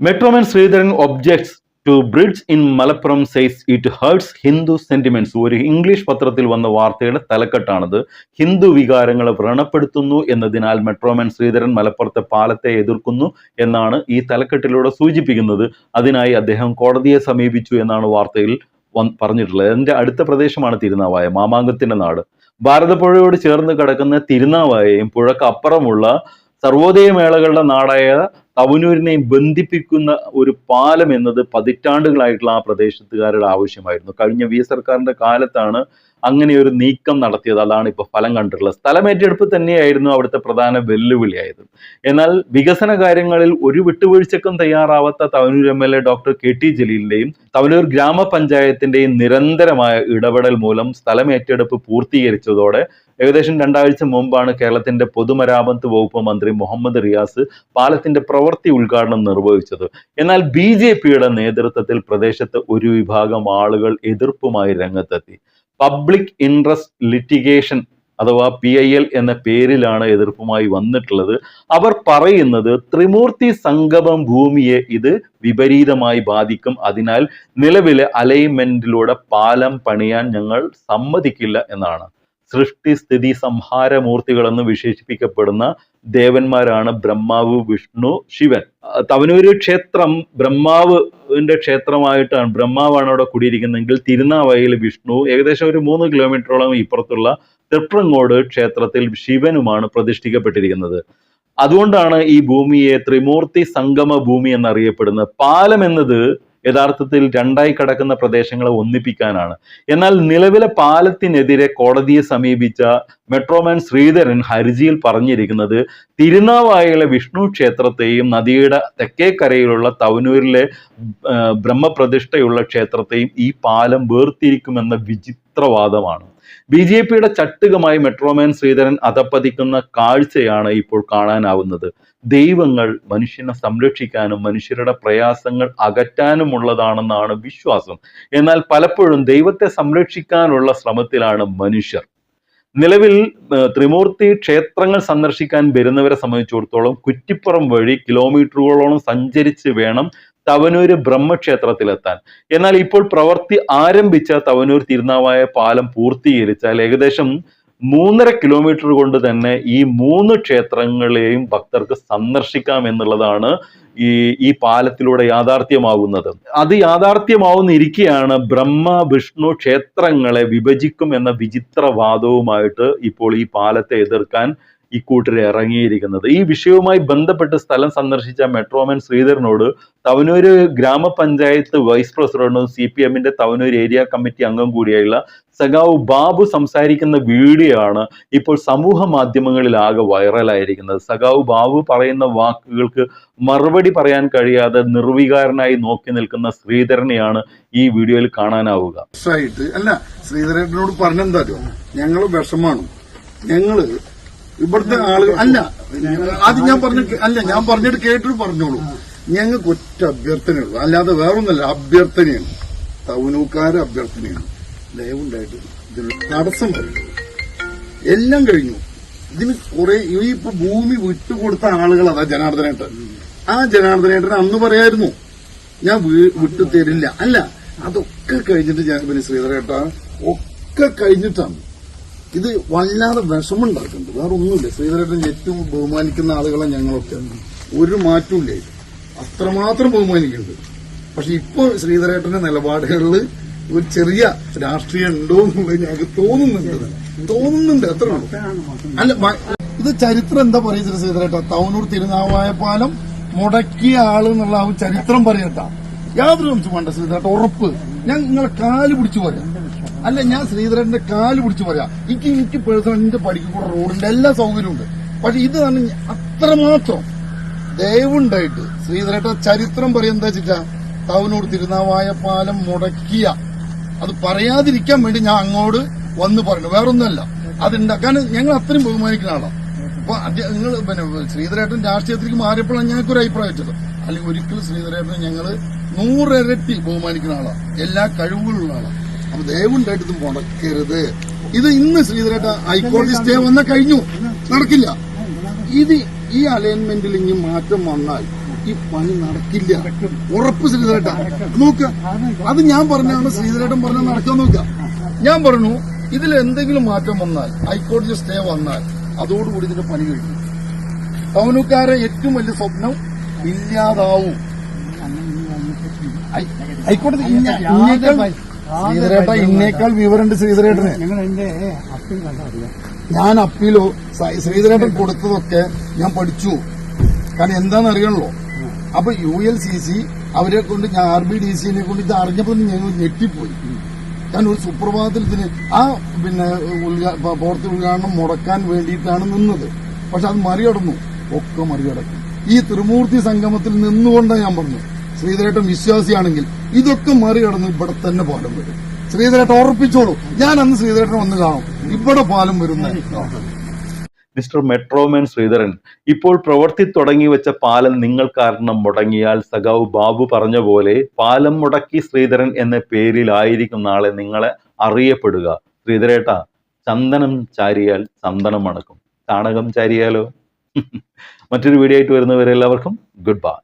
Metro man Sreedharan objects to bridge in Malappuram says it hurts Hindu sentiments ഒരു English പത്രത്തിൽ വന്ന വാർത്തയുടെ തലക്കെട്ടാണത്. ഹിന്ദു വികാരങ്ങളെ വ്രണപ്പെടുത്തുന്നു എന്നതിനാൽ മെട്രോമാൻ ശ്രീധരൻ മലപ്പുറത്തെ പാലത്തെ എതിർക്കുന്നു എന്നാണ് ഈ തലക്കെട്ടിലൂടെ സൂചിപ്പിക്കുന്നത്. അതിനായി അദ്ദേഹം കോടതിയെ സമീപിച്ചു എന്നാണ് വാർത്തയിൽ പറഞ്ഞിട്ടുള്ളത്. എന്റെ അടുത്ത പ്രദേശമാണ് തിരുനാവായ മാമാങ്കത്തിന്റെ നാട്. ഭാരതപ്പുഴയോട് ചേർന്ന് കിടക്കുന്ന തിരുനാവായയും പുഴക്കപ്പുറമുള്ള സർവോദയ മേളകളുടെ നാടായ തവനൂരിനെയും ബന്ധിപ്പിക്കുന്ന ഒരു പാലം എന്നത് പതിറ്റാണ്ടുകളായിട്ടുള്ള ആ പ്രദേശത്തുകാരുടെ ആവശ്യമായിരുന്നു. കഴിഞ്ഞ വി സർക്കാരിന്റെ കാലത്താണ് അങ്ങനെ ഒരു നീക്കം നടത്തിയത്. അതാണ് ഇപ്പൊ ഫലം കണ്ടിട്ടുള്ളത്. സ്ഥലമേറ്റെടുപ്പ് തന്നെയായിരുന്നു അവിടുത്തെ പ്രധാന വെല്ലുവിളിയായത്. എന്നാൽ വികസന കാര്യങ്ങളിൽ ഒരു വിട്ടുവീഴ്ചക്കും തയ്യാറാവാത്ത Thavanur M L A doctor K T ജലീലിന്റെയും Thavanur ഗ്രാമപഞ്ചായത്തിന്റെയും നിരന്തരമായ ഇടപെടൽ മൂലം സ്ഥലമേറ്റെടുപ്പ് പൂർത്തീകരിച്ചതോടെ ഏകദേശം രണ്ടാഴ്ച മുമ്പാണ് കേരളത്തിന്റെ പൊതുമരാമത്ത് വകുപ്പ് മന്ത്രി മുഹമ്മദ് റിയാസ് പാലത്തിന്റെ പ്രവൃത്തി ഉദ്ഘാടനം നിർവഹിച്ചത്. എന്നാൽ ബി ജെ പിയുടെ നേതൃത്വത്തിൽ പ്രദേശത്ത് ഒരു വിഭാഗം ആളുകൾ എതിർപ്പുമായി രംഗത്തെത്തി. പബ്ലിക് ഇൻട്രസ്റ്റ് ലിറ്റിഗേഷൻ അഥവാ പി ഐ എൽ എന്ന പേരിലാണ് എതിർപ്പുമായി വന്നിട്ടുള്ളത്. അവർ പറയുന്നത് ത്രിമൂർത്തി സംഗമം ഭൂമിയെ ഇത് വിപരീതമായി ബാധിക്കും. അതിനാൽ നിലവിലെ അലൈൻമെന്റിലൂടെ പാലം പണിയാൻ ഞങ്ങൾ സമ്മതിക്കില്ല എന്നാണ്. സൃഷ്ടി സ്ഥിതി സംഹാരമൂർത്തികൾ എന്ന് വിശേഷിപ്പിക്കപ്പെടുന്ന ദേവന്മാരാണ് ബ്രഹ്മാവ് വിഷ്ണു ശിവൻ. തവനൂര് ക്ഷേത്രം ബ്രഹ്മാവിന്റെ ക്ഷേത്രമായിട്ടാണ് ബ്രഹ്മാവാണ് അവിടെ കുടിയിരിക്കുന്നതെങ്കിൽ തിരുനാവായിൽ വിഷ്ണു ഏകദേശം ഒരു മൂന്ന് കിലോമീറ്ററോളം ഇപ്പുറത്തുള്ള തൃപ്രങ്ങോട് ക്ഷേത്രത്തിൽ ശിവനുമാണ് പ്രതിഷ്ഠിക്കപ്പെട്ടിരിക്കുന്നത്. അതുകൊണ്ടാണ് ഈ ഭൂമിയെ ത്രിമൂർത്തി സംഗമ ഭൂമി എന്നറിയപ്പെടുന്നത്. പാലം എന്നത് യഥാർത്ഥത്തിൽ രണ്ടായി കിടക്കുന്ന പ്രദേശങ്ങളെ ഒന്നിപ്പിക്കാനാണ്. എന്നാൽ നിലവിലെ പാലത്തിനെതിരെ കോടതിയെ സമീപിച്ച മെട്രോമാൻ ശ്രീധരൻ ഹർജിയിൽ പറഞ്ഞിരിക്കുന്നത് തിരുനാവായയിലെ വിഷ്ണു ക്ഷേത്രത്തെയും നദിയുടെ തെക്കേക്കരയിലുള്ള തവനൂരിലെ ബ്രഹ്മപ്രതിഷ്ഠയുള്ള ക്ഷേത്രത്തെയും ഈ പാലം വേർതിരിക്കുമെന്ന വിചിത്രവാദമാണ് ബി ജെ പിയുടെ ചട്ടുകമായി മെട്രോമാൻ ശ്രീധരൻ അധപ്പതിക്കുന്ന കാഴ്ചയാണ് ഇപ്പോൾ കാണാനാവുന്നത്. ദൈവങ്ങൾ മനുഷ്യനെ സംരക്ഷിക്കാനും മനുഷ്യരുടെ പ്രയാസങ്ങൾ അകറ്റാനുമുള്ളതാണെന്നാണ് വിശ്വാസം. എന്നാൽ പലപ്പോഴും ദൈവത്തെ സംരക്ഷിക്കാനുള്ള ശ്രമത്തിലാണ് മനുഷ്യർ. നിലവിൽ ത്രിമൂർത്തി ക്ഷേത്രങ്ങൾ സന്ദർശിക്കാൻ വരുന്നവരെ സംബന്ധിച്ചിടത്തോളം കുറ്റിപ്പുറം വഴി കിലോമീറ്ററുകളോളം സഞ്ചരിച്ച് വേണം തവനൂര് ബ്രഹ്മക്ഷേത്രത്തിലെത്താൻ. എന്നാൽ ഇപ്പോൾ പ്രവൃത്തി ആരംഭിച്ച തവനൂർ തിരുനാവായ പാലം പൂർത്തീകരിച്ചാൽ ഏകദേശം മൂന്നര കിലോമീറ്റർ കൊണ്ട് തന്നെ ഈ മൂന്ന് ക്ഷേത്രങ്ങളെയും ഭക്തർക്ക് സന്ദർശിക്കാം എന്നുള്ളതാണ് ഈ ഈ പാലത്തിലൂടെ യാഥാർത്ഥ്യമാകുന്നത് അത് യാഥാർത്ഥ്യമാവുന്നിരിക്കെയാണ് ബ്രഹ്മ വിഷ്ണു ക്ഷേത്രങ്ങളെ വിഭജിക്കും എന്ന വിചിത്രവാദവുമായിട്ട് ഇപ്പോൾ ഈ പാലത്തെ എതിർക്കാൻ ഇക്കൂട്ടർ ഇറങ്ങിയിരിക്കുന്നത്. ഈ വിഷയവുമായി ബന്ധപ്പെട്ട് സ്ഥലം സന്ദർശിച്ച മെട്രോമാൻ ശ്രീധരനോട് തവനൂർ ഗ്രാമപഞ്ചായത്ത് വൈസ് പ്രസിഡന്റും സി പി എമ്മിന്റെ തവനൂർ ഏരിയ കമ്മിറ്റി അംഗം കൂടിയായുള്ള സഖാവ് ബാബു സംസാരിക്കുന്ന വീഡിയോ ആണ് ഇപ്പോൾ സമൂഹ മാധ്യമങ്ങളിൽ ആകെ വൈറലായിരിക്കുന്നത്. സഖാവ് ബാബു പറയുന്ന വാക്കുകൾക്ക് മറുപടി പറയാൻ കഴിയാതെ നിർവികാരനായി നോക്കി നിൽക്കുന്ന ശ്രീധരനെയാണ് ഈ വീഡിയോയിൽ കാണാനാവുക. അല്ല ശ്രീധരനോട് പറഞ്ഞെന്താ ഞങ്ങൾ വിഷമാണ്. ഞങ്ങൾ ഇവിടുത്തെ ആളുകൾ അല്ല അത് ഞാൻ പറഞ്ഞ അല്ല ഞാൻ പറഞ്ഞിട്ട് കേട്ടിട്ട് പറഞ്ഞോളൂ. ഞങ്ങൾക്ക് ഒറ്റ അഭ്യർത്ഥനയുള്ളൂ. അല്ലാതെ വേറൊന്നല്ല അഭ്യർത്ഥനയാണ്. തവനൂക്കാരെ അഭ്യർത്ഥനയാണ്. ദയവുണ്ടായിട്ട് ഇതിന് തടസ്സം എല്ലാം കഴിഞ്ഞു. ഇതിന് കുറെ ഈ ഇപ്പൊ ഭൂമി വിട്ടുകൊടുത്ത ആളുകൾ അതാ ജനാർദ്ദനേട്ടൻ. ആ ജനാർദ്ദനേട്ടൻ അന്ന് പറയായിരുന്നു ഞാൻ വിട്ടു തരില്ല അല്ല അതൊക്കെ കഴിഞ്ഞിട്ട് ഞാൻ പിന്നെ ശ്രീധരേട്ട ഒക്കെ കഴിഞ്ഞിട്ടാണ് ഇത് വല്ലാതെ വിഷമുണ്ടാക്കുന്നുണ്ട് വേറെ ഒന്നുമില്ല ശ്രീധരേട്ടൻ ഏറ്റവും ബഹുമാനിക്കുന്ന ആളുകളെ ഞങ്ങളൊക്കെ. ഒരു മാറ്റമില്ല അത്രമാത്രം ബഹുമാനിക്കുന്നുണ്ട്. പക്ഷെ ഇപ്പൊ ശ്രീധരേട്ടന്റെ നിലപാടുകളിൽ ഒരു ചെറിയ രാഷ്ട്രീയം ഉണ്ടോ എന്നുള്ളത് ഞങ്ങൾക്ക് തോന്നുന്നുണ്ട്. തോന്നുന്നുണ്ട്. അത്ര അല്ല ഇത് ചരിത്രം എന്താ പറയുന്നത് ശ്രീധരേട്ട? തവനൂർ തിരുനാവായ പാലം മുടക്കിയ ആൾ എന്നുള്ള ആ ചരിത്രം പറയട്ട. യാതൊരു സംശയം വേണ്ട ശ്രീധരേട്ട ഉറപ്പ്. ഞാൻ നിങ്ങളെ കാൽ പിടിച്ചു പറയാം. അല്ല ഞാൻ ശ്രീധരന്റെ കാൽ പിടിച്ച് പറയാം. എനിക്ക് എനിക്ക് പേഴ്സണലിന്റെ എന്റെ റോഡിന്റെ എല്ലാ സൗകര്യവും ഉണ്ട്. പക്ഷെ ഇത് തന്നെ അത്രമാത്രം ദയവുണ്ടായിട്ട് ശ്രീധരേട്ട ചരിത്രം പറയാൻ എന്താ വെച്ചിട്ടാ? തിരുനാവായ പാലം മുടക്കിയ. അത് പറയാതിരിക്കാൻ വേണ്ടി ഞാൻ അങ്ങോട്ട് വന്ന് പറഞ്ഞു വേറൊന്നുമല്ല. അതുണ്ടാക്കാൻ ഞങ്ങൾ അത്രയും ബഹുമാനിക്കുന്ന ആളാണ് അപ്പൊ നിങ്ങൾ പിന്നെ ശ്രീധരേട്ടൻ രാഷ്ട്രീയത്തിലേക്ക് മാറിയപ്പോഴാണ് ഞങ്ങൾക്ക് ഒരു അഭിപ്രായം വെച്ചത്. അല്ലെങ്കിൽ ഒരിക്കലും ശ്രീധരേട്ടനെ ഞങ്ങൾ നൂറിരട്ടി ബഹുമാനിക്കുന്ന ആളാണ് എല്ലാ കഴിവുകളുള്ള ആളാണ് അപ്പൊ ദയവുണ്ടായിട്ട് ഇത് മുടക്കരുത്. ഇത് ഇന്ന് ശ്രീധരേട്ട ഹൈക്കോടതി സ്റ്റേ വന്ന കഴിഞ്ഞു. നടക്കില്ല. ഇത് ഈ അലൈൻമെന്റിൽ ഇനി മാറ്റം വന്നാൽ ഈ പണി നടക്കില്ല. ഉറപ്പ് ശ്രീധരേട്ട. നോക്ക. അത് ഞാൻ പറഞ്ഞാണ് ശ്രീധരേട്ടൻ പറഞ്ഞ നടക്കാൻ നോക്ക. ഞാൻ പറഞ്ഞു ഇതിൽ എന്തെങ്കിലും മാറ്റം വന്നാൽ ഹൈക്കോടതി സ്റ്റേ വന്നാൽ അതോടുകൂടി ഇതിന്റെ പണി കഴിഞ്ഞു ടൗനുകാരെ ഏറ്റവും വലിയ സ്വപ്നം ഇല്ലാതാവും. ഹൈക്കോടതി ശ്രീധരേട്ട ഇന്നേക്കാൾ വിവരമുണ്ട് ശ്രീധരേട്ടന്. ഞങ്ങൾ എന്റെ അപ്പീൽ കണ്ടറിയാം ഞാൻ അപ്പീലോ ശ്രീധരേട്ടൻ കൊടുത്തതൊക്കെ ഞാൻ പഠിച്ചു. കാരണം എന്താണെന്ന് അറിയണല്ലോ? അപ്പൊ യു എൽ സി സി അവരെ കൊണ്ട് ഞാൻ ആർ ബി ഡി സിനെ കൊണ്ട് ഇത് അറിഞ്ഞപ്പോൾ ഞങ്ങൾ ഞെട്ടിപ്പോയി. ഞാൻ ഒരു സുപ്രഭാതത്തിൽ ഇതിന് ആ പിന്നെ ഉദ്ഘാ- പ- ഉദ്ഘാടനം മുടക്കാൻ വേണ്ടിയിട്ടാണ് നിന്നത്. പക്ഷെ അത് മറികടന്നു. ഒക്കെ മറികടക്കും. ഈ ത്രിമൂർത്തി സംഗമത്തിൽ നിന്നുകൊണ്ടാണ് ഞാൻ പറഞ്ഞു. ശ്രീധരേട്ടൻ വിശ്വാസിയാണെങ്കിൽ ഇതൊക്കെ മറികടന്ന് ഇവിടെ തന്നെ പാലം വരും. ശ്രീധരേട്ടൻ ഉറപ്പിച്ചോളൂ ഞാൻ അന്ന് ശ്രീധരേട്ടൻ വന്ന് കാണും. ഇവിടെ പാലം വരുന്ന മിസ്റ്റർ മെട്രോമാൻ ശ്രീധരൻ ഇപ്പോൾ പ്രവർത്തി തുടങ്ങി വെച്ച പാലം നിങ്ങൾ കാരണം മുടങ്ങിയാൽ സഖാവ് ബാബു പറഞ്ഞ പോലെ പാലം മുടക്കി ശ്രീധരൻ എന്ന പേരിലായിരിക്കും നാളെ നിങ്ങളെ അറിയപ്പെടുക. ശ്രീധരേട്ട ചന്ദനം ചാരിയാൽ ചന്ദനം മണക്കും ചാണകം ചാരിയാലോ? മറ്റൊരു വീഡിയോ ആയിട്ട് വരുന്നവരെല്ലാവർക്കും ഗുഡ് ബൈ